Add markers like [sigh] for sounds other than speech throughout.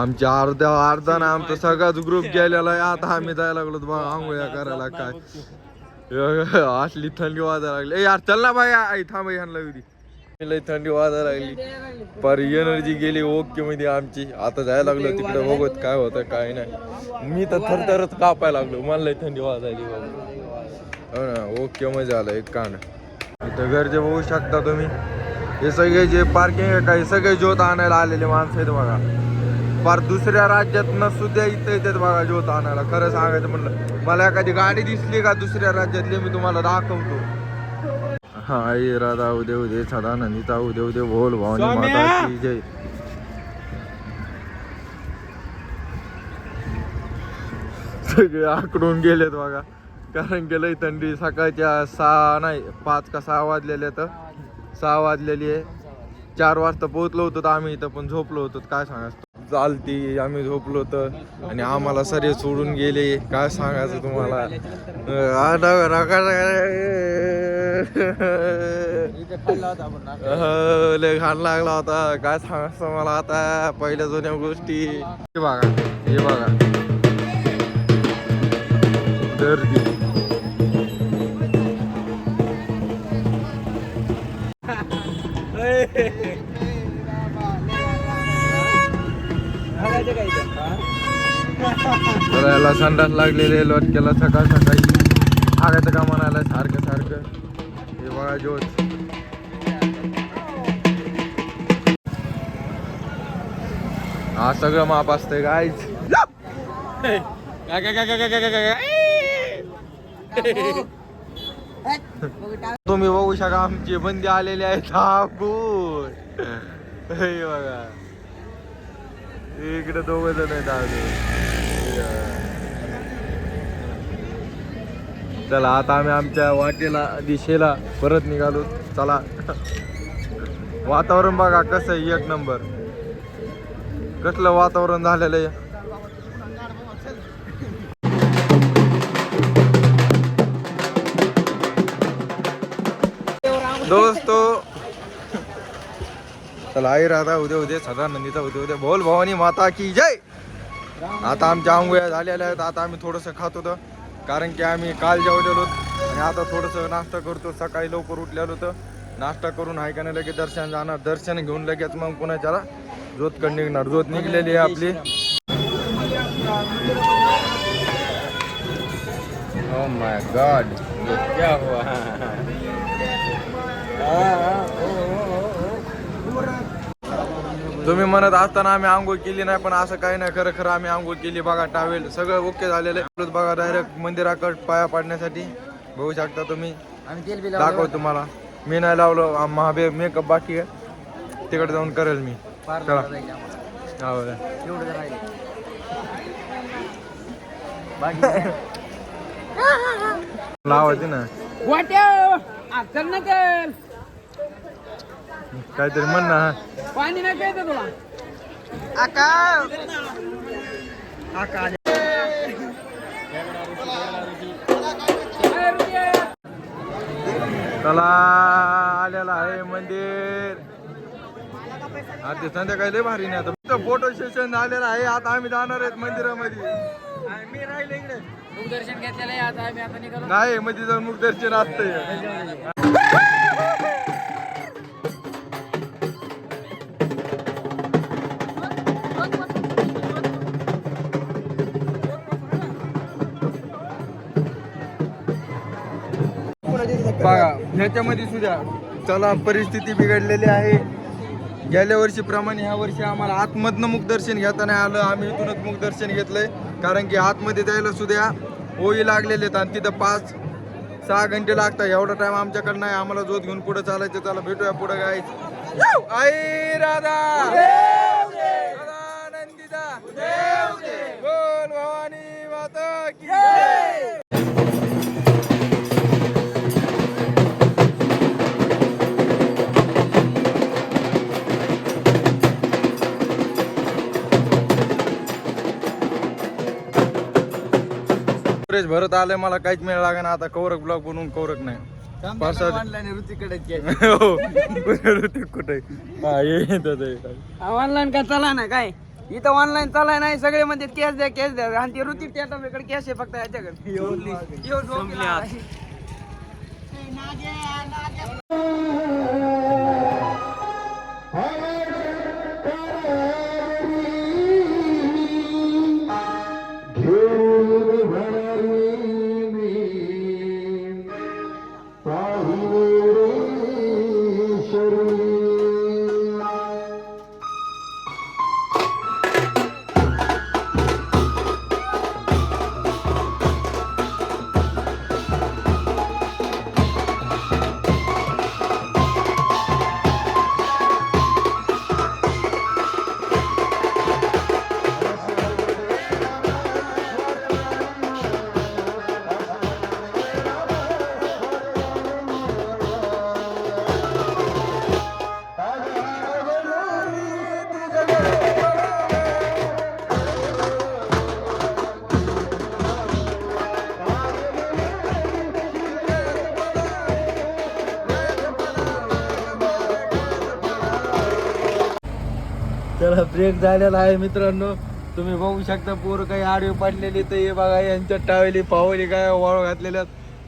आमच्या अर्ध्या अर्धा ना आमचा सगळाच ग्रुप गेलेला आहे. आता आम्ही जायला लागलो बघा आंघोळ्या करायला काय. [laughs] असली थंडी वाजायला लागली. ए यार चल ना बाई आई थांब ह्यांना होती लई थंडी वाजायला लागली. पर एनर्जी गेली ओके मध्ये आमची. आता जायला लागलो तिकडे बघत काय होतं काय नाही. मी तर थरथरच कापायला लागलो. मला लई थंडी वाजायली बाबा हो ना ओके मध्ये आलं एक कांड इथं घरचे बघू शकता तुम्ही. हे सगळे जे पार्किंग आहे काही सगळे ज्योत आणायला आलेले माणसं आहेत बघा. फार दुसऱ्या राज्यात न सुद्धा इथं येतात बघा ज्योत आणायला. खरं सांगायचं म्हणलं मला एखादी गाडी दिसली का दुसऱ्या राज्यातली मी तुम्हाला दाखवतो. हा आई राधा उदे उदे सदा नंदिता उदे उदे बोल भावनी माता की जय. सगळे आकडून गेलेत बघा. कारण की लई थंडी सकाळच्या सहा नाही पाच का सहा वाजलेले तर सहा वाजलेली आहे. चार वाजता पोहोचलो होतो आम्ही इथं पण झोपलो होतो. काय सांगायचं? चालती आम्ही झोपलो होतं आणि आम्हाला सरे सोडून गेले. काय सांगायचं तुम्हाला? लय घाण लागला होता. काय सांगायचं मला आता? पहिल्या जुन्या गोष्टी. हे बघा हे बघा. गर्दी. तर याला संडास लागलेले लोटक्याला सकाळ सकाळी. आगायचं का म्हणायला सारखं सारखं. हे बघा जोत हा सगळं माप असतंय गाईच [laughs] तुम्ही बघू शका आमची बंदी आलेली आहे थापून हे बघा. इकडे दोघ जण आहेत चला आता आम्ही आमच्या वाटेला दिशेला परत निघालो. चला. वातावरण बघा कसं आहे एक नंबर. कसलं वातावरण झालेलं आहे. दोस्तो चला आई राधा उद्या उद्या सदा नंदीचा उद्या उद्या. बोल भवानी माता की जय. आता आमच्या आंघोळ्या झालेल्या आहेत. आता आम्ही थोडंसं खात होतो. कारण की आम्ही काल जेवलेलो आणि आता थोडंसं नाश्ता करतो. सकाळी लवकर उठलेलो होतं. नाश्ता करून नाही लगेच दर्शन जाणार. दर्शन घेऊन लगेच मग पुण्याच्याला जोतकड निघणार. जोत निघलेली आहे आपली. Oh my god. क्या हुआ? तुम्ही म्हणत असताना आम्ही आंघोळ केली नाही पण असं काही नाही. खरं खरं आम्ही आंघोळ केली बघा टावेल सगळं ओके झालेलं आहे. बघा डायरेक्ट मंदिराकड पाया पाडण्यासाठी. बघू शकता तुम्ही. दाखव तुम्हाला. मी नाही लावलो महाबे मेकअप बाकी आहे. तिकडे जाऊन करेल मी. चला. हा [laughs] लावायची ना. काहीतरी म्हण ना पाणी नाही प्यायचं तुला. ए, रुपये. चला आलेला आहे मंदिर. आता संध्याकाळी लय भारी नाही आता. फोटो सेशन झालेलं आहे. आता आम्ही जाणार आहेत मंदिरामध्ये. मी राहिले इकडे. दर्शन घेतलेलं आहे. आता आम्ही आता निघालो. नाही मध्ये जाऊन मुख दर्शन असतंय. बघा ह्याच्यामध्ये सुद्धा चला परिस्थिती बिघडलेली आहे. गेल्या वर्षीप्रमाणे ह्या वर्षी आम्हाला आतमधनं मुखदर्शन घेता नाही आलं. आम्ही इथूनच मुखदर्शन घेतलंय. कारण की आतमध्ये जायला सुद्धा होळी लागलेले आहेत आणि तिथं पाच सहा घंटे लागतात. एवढा टाइम आमच्याकडे नाही. आम्हाला जोत घेऊन पुढे चालायचं चला भेटूया पुढे गायचं आई राधा! स्टोरेज भरत आलंय मला काहीच मिळालं लागा ना आता कौरक ब्लॉक बनवून कौरक नाही. पावसाळ्यात हो ऋतिक कुठे [laughs] हा ये. ऑनलाईन का चला ना काय? इथं ऑनलाईन चालाय नाही सगळे म्हणते कॅश द्या कॅश द्या. आणि ते ऋतिक त्याच्याकडे कॅश आहे फक्त याच्याकडे. त्याला ब्रेक झालेला आहे मित्रांनो. तुम्ही बघू शकता पोरं काही आडवी पडलेली तर हे बघा यांच्या टावेली पावली काय वाळू घातलेल्या.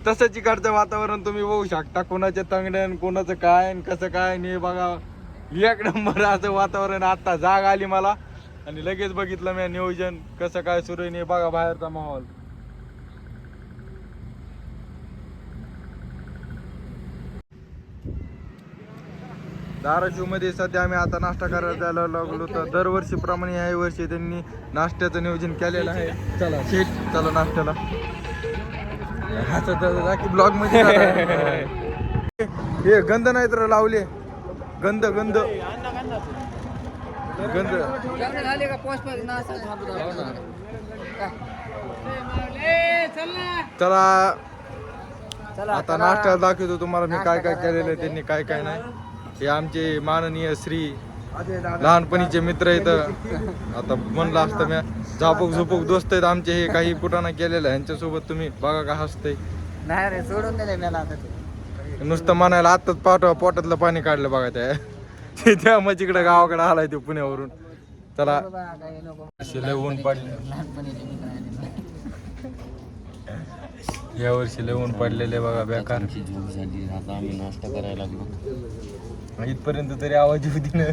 तसंच इकडचं वातावरण तुम्ही बघू शकता. कोणाच्या तंगड्यान कोणाचं काय आणि कसं काय हे बघा. एक नंबर असं वातावरण आता जाग आली मला. आणि लगेच बघितलं मी नियोजन कसं काय सुरू आहे हे बघा बाहेरचा माहोल. धाराशिवमध्ये सध्या आम्ही आता नाश्ता करायला जायला लागलो तर दरवर्षीप्रमाणे याही वर्षी त्यांनी नाश्त्याचं नियोजन केलेलं आहे. चला शेट चला नाश्त्याला. बाकी ब्लॉगमध्ये. हे गंध नाही तर लावले. गंध गंध. गंध. चल. आता नाश्ता दाखवतो तुम्हाला मी काय काय केलेलं आहे त्यांनी काय काय नाही. हे आमचे माननीय श्री लहानपणीचे मित्र आहेत. आता म्हणलं असतं मी झापूक झुपूक दोस्त आहेत आमचे हे काही कुठाना केलेलं आहे. यांच्यासोबत तुम्ही बघा का हसतंय नाही रे सोडून दिले मला आता. ते. नुसतं म्हणायला आत्ताच पाठवा पोटातलं पाणी काढलं बघा त्या. ते त्या मग इकडे गावाकडे आलाय ते पुण्यावरून. चला. लय ऊन पडले. या वर्षी लय ऊन पडलेले बघा बेकार. नाश्ता करायला लागलो. इथपर्यंत तरी आवाज येऊ दे ना.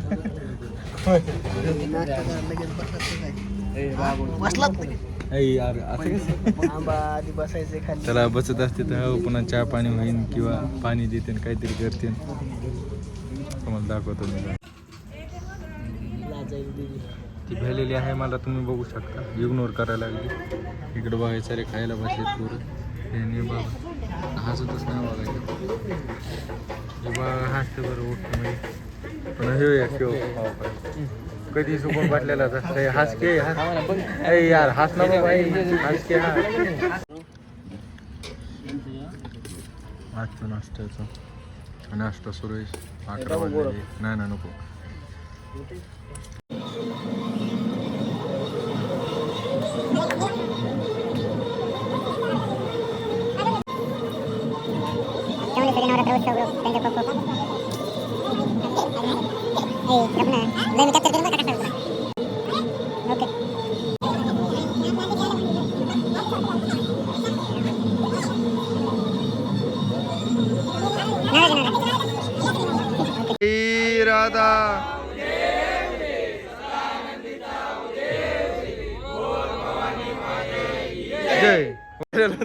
ऐ यार असं कसं? आंबा आधी बसायचे खाली. त्याला बसत असते तर हो, पुन्हा चहा पाणी होईन किंवा पाणी देते काहीतरी करते तुम्हाला दाखवतो मी. ती भेलेली आहे मला तुम्ही बघू शकता. इग्नोर करायला लागली. इकडे बघायचं सारे खायला बसले पोरं. हे नाही बघा. हसतच नाही बघायचं बघा. हसते बरं पण हे कधी सुकून पाटलेला हसके हसके हस यार हस ना भाई हस के हा. आजचं नाश्त्याचं. नाश्ता सुरू अकरा वाजले नाही ना नको. त्यांच्या राधा। जय।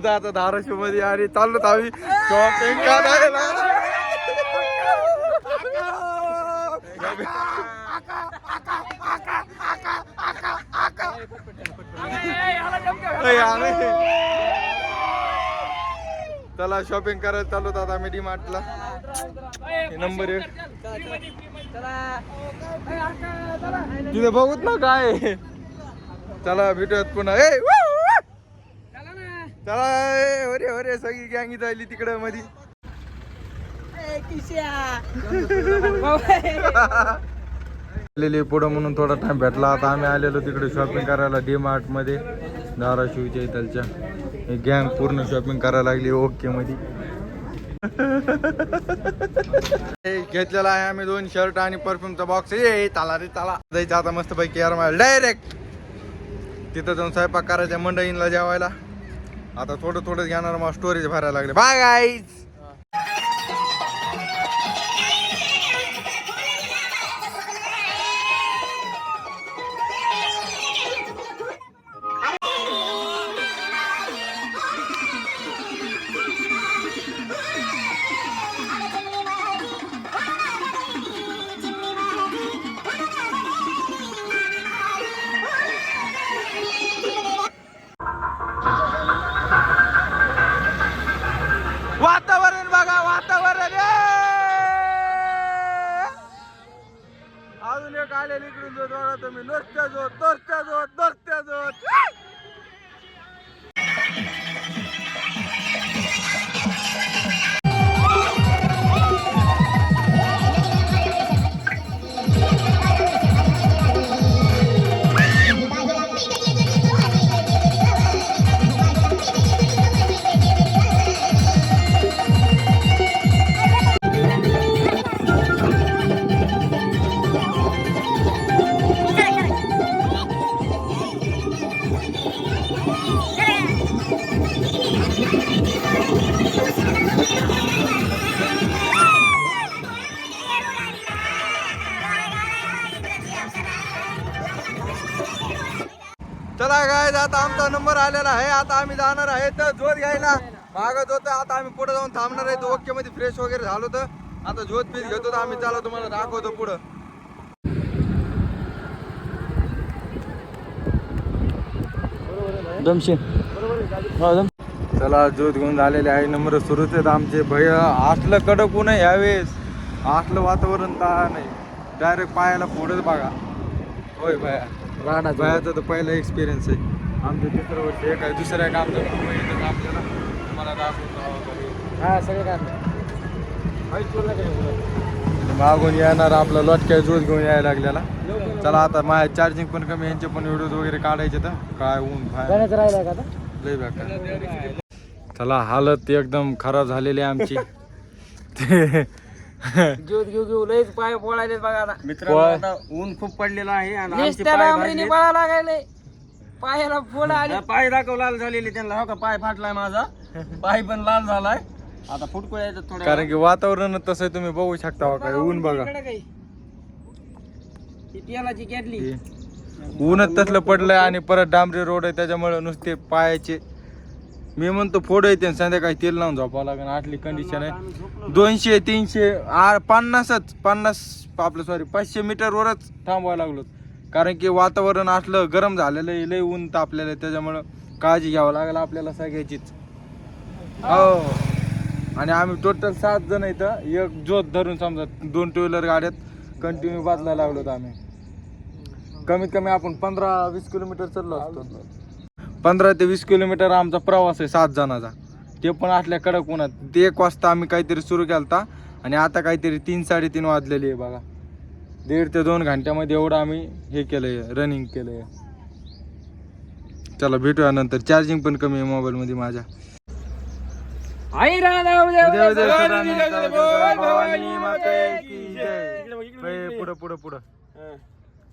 आता धाराशिवमध्ये आणि चाललो आम्ही. शॉपिंग करायला अय, अरे. चला शॉपिंग करायला चालू होतो आता आम्ही डी मार्टला नंबर एक. तिथे बघूत ना काय. चला भेटूयात पुन्हा. ए चला अरे अरे सगळी गँग जायली तिकडं मधी. पुढं म्हणून थोडा टाइम भेटला. आता आम्ही आलेलो तिकडे शॉपिंग करायला डी मार्टमध्ये धाराशिवच्या इथलच्या. गँग पूर्ण शॉपिंग करायला लागली ओके मध्ये. हे घेतलेला आहे आम्ही दोन शर्ट आणि परफ्यूमचा बॉक्स ये ताला रे ताला. जायचं आता मस्त पैकी यार मला डायरेक्ट तिथं जाऊन स्वयंपाक करायच्या मंडईला जेवायला. आता थोडं थोडं घेणार मग स्टोरेज भरायला लागले. बाय गाईज आलेला आहे. आता आम्ही जाणार आहे. तर झोत घ्यायला मागत होतं. आता आम्ही पुढे जाऊन थांबणार आहे. ओके मध्ये फ्रेश वगैरे झालो तर आता झोत पीस घेतो तर आम्ही चला तुम्हाला दाखवतो पुढं. चला जोत घेऊन झालेले आहे. नंबर सुरूच आहेत आमचे. भय असलं कडक ऊन आहे यावेळेस. असलं वातावरण तर नाही. डायरेक्ट पायाला पुढंच बघा. होय भया. भयाचा तर पहिला एक्सपिरियन्स आहे. आमचं वर्ष एक आहे दुसरं एक आमचं मुंबई इथं आपल्याला तुम्हाला दाखवतो हा सगळे काय मागून येणार आपला लटक्या जोत घेऊन यायला लागलेला चला आता माझ्या चार्जिंग पण कमी यांचे पण व्हिडिओ वगैरे काढायचे तर काय ऊन बाहेर. गाण्याचं राहिलं का आता? लय बेकार. चला हालत एकदम खराब झालेली आहे आमची. ते ज्योत घेऊ घेऊ लयच पाय पोळायले बघा आता. मित्रांनो, आता ऊन खूप पडलेलं आहे आणि पळा लागायले पायाला फोड आले पाय दाखव लाल झालेले त्यांना. हो का? पाय फाटलाय माझा. पाय पण लाल झालाय. आता फुटको यायचं थोडं कारण की वातावरण तसं आहे, तुम्ही बघू शकता हो काय ऊन बघा. तेलाची केटली ऊनच तसलं पडलंय आणि परत डांबरी रोड आहे त्याच्यामुळे नुसते पायाचे मी म्हणतो फोड येते आणि संध्याकाळी तेल लावून झोपावं लागेल. आटली कंडिशन आहे. दोनशे तीनशे आ पन्नासच पन्नास आपलं सॉरी पाचशे मीटरवरच थांबवायला लागलो कारण की वातावरण असलं गरम झालेलं आहे लय ऊन तापलेलं आहे त्याच्यामुळं काळजी घ्यावं लागेल आपल्याला सगळ्याचीच. हो. आणि आम्ही टोटल सात जण इथं एक जोत धरून समजा दोन टू व्हीलर गाड्यात कंटिन्यू बदलायला लागलो होतो आम्ही. कमीत कमी आपण पंधरा वीस किलोमीटर चाललो असतो. पंधरा ते वीस किलोमीटर आमचा प्रवास आहे सात जणाचा. ते पण असल्या कडक उन्हात. ते एक वाजता आम्ही काहीतरी सुरू केलता आणि आता काहीतरी तीन साडेतीन वाजलेली आहे बघा. दीड ते दोन घंट्यामध्ये एवढं आम्ही हे केलंय रनिंग केलंय. चला भेटूया नंतर. चार्जिंग पण कमी आहे मोबाईल मध्ये माझ्या. आई राधा पुढं पुढं पुढं.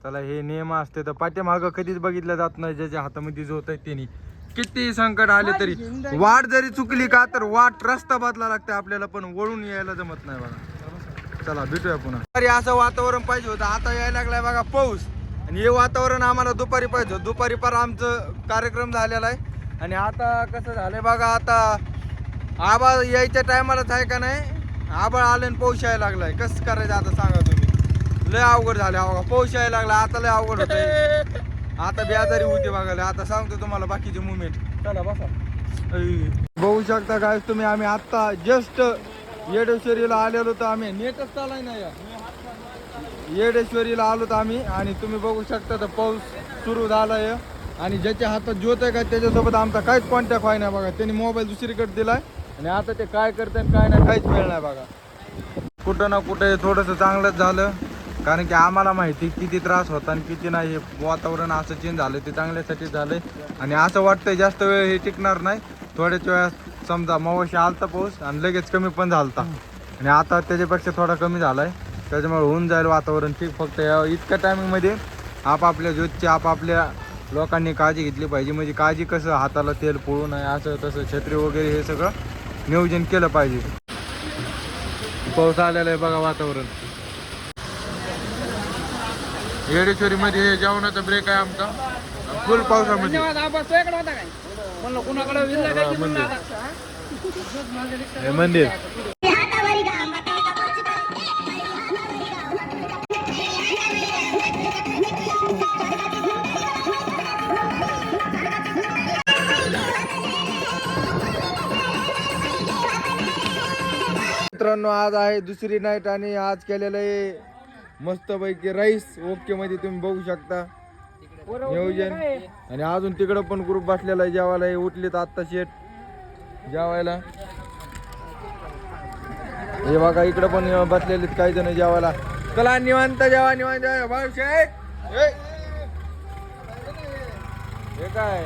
चला हे नियम असते तर पाठीमागं कधीच बघितलं जात नाही ज्याच्या हातामध्ये जो आहे त्यांनी किती संकट आले तरी. वाट जरी चुकली का तर वाट रस्ता बदला लागते आपल्याला पण वळून यायला जमत नाही बघा. चला भेटूया पुन्हा. दुपारी असं वातावरण पाहिजे होतं आता यायला लागलाय बघा पाऊस. आणि हे वातावरण आम्हाला दुपारी पाहिजे होतं. दुपारी पर आमचं कार्यक्रम झालेला आहे. आणि आता कसं झालंय बघा आता आबाळ यायच्या टायमालाच आहे का नाही? आबाळ आलं आणि पाऊस यायला लागलाय. कसं करायचं आता सांगा तुम्ही? लय अवघड झाले अवघा पाऊस यायला लागला आता लय अवघड होत आता बेजारी होती बघायला आता सांगतो तुम्हाला बाकीचे मुवमेंट चला बसा. बघू शकता काय तुम्ही आम्ही आता जस्ट येडेश्वरीला आलेलो तर आम्ही. नेटच चालाय ना या येडेश्वरीला आलो तर आम्ही आणि तुम्ही बघू शकता तर पाऊस सुरू झालाय. आणि ज्याच्या हातात ज्योत आहे का त्याच्यासोबत आमचा काहीच कॉन्टॅक्ट व्हाय नाही बघा. त्यांनी मोबाईल दुसरीकडे दिलाय. आणि आता ते काय करते आणि काय नाही काहीच वेळ नाही बघा. कुठं ना कुठं थोडंसं चांगलंच झालं. कारण की आम्हाला माहिती किती त्रास होता आणि किती नाही. हे वातावरण असं चेंज झालं ते चांगल्यासाठी झालंय. आणि असं वाटतंय जास्त वेळ हे टिकणार नाही. थोड्याच वेळात समजा मवाशी आलता पाऊस आणि लगेच कमी पण झालता. आणि आता त्याच्यापेक्षा थोडा कमी झालाय. त्याच्यामुळे होऊन जाईल वातावरण ठीक. फक्त या इतक्या टायमिंगमध्ये आपापल्या ज्योतची आपापल्या लोकांनी काळजी घेतली पाहिजे. म्हणजे काळजी कसं हाताला तेल पोळू नये असं तसं छत्री वगैरे हे सगळं नियोजन केलं पाहिजे. पाऊस आलेला आहे बघा वातावरण. येडेश्वरी मध्ये हे जेवणाचा ब्रेक आहे आमचा. फुल पावसामध्ये. हे मंदिर. मित्रांनो आज आहे दुसरी नाईट आणि आज केलेलं आहे मस्त पैकी राईस ओके मध्ये तुम्ही बघू शकता. नियोजन. आणि अजून तिकडं पण ग्रुप बसलेला आहे जेवायला हे उठलेत आत्ता शेट जेवायला. हे बघा इकडं पण बसलेले काही जण जेवायला. चला निवांत जेवा निवांत जेवा. भावशे हे काय?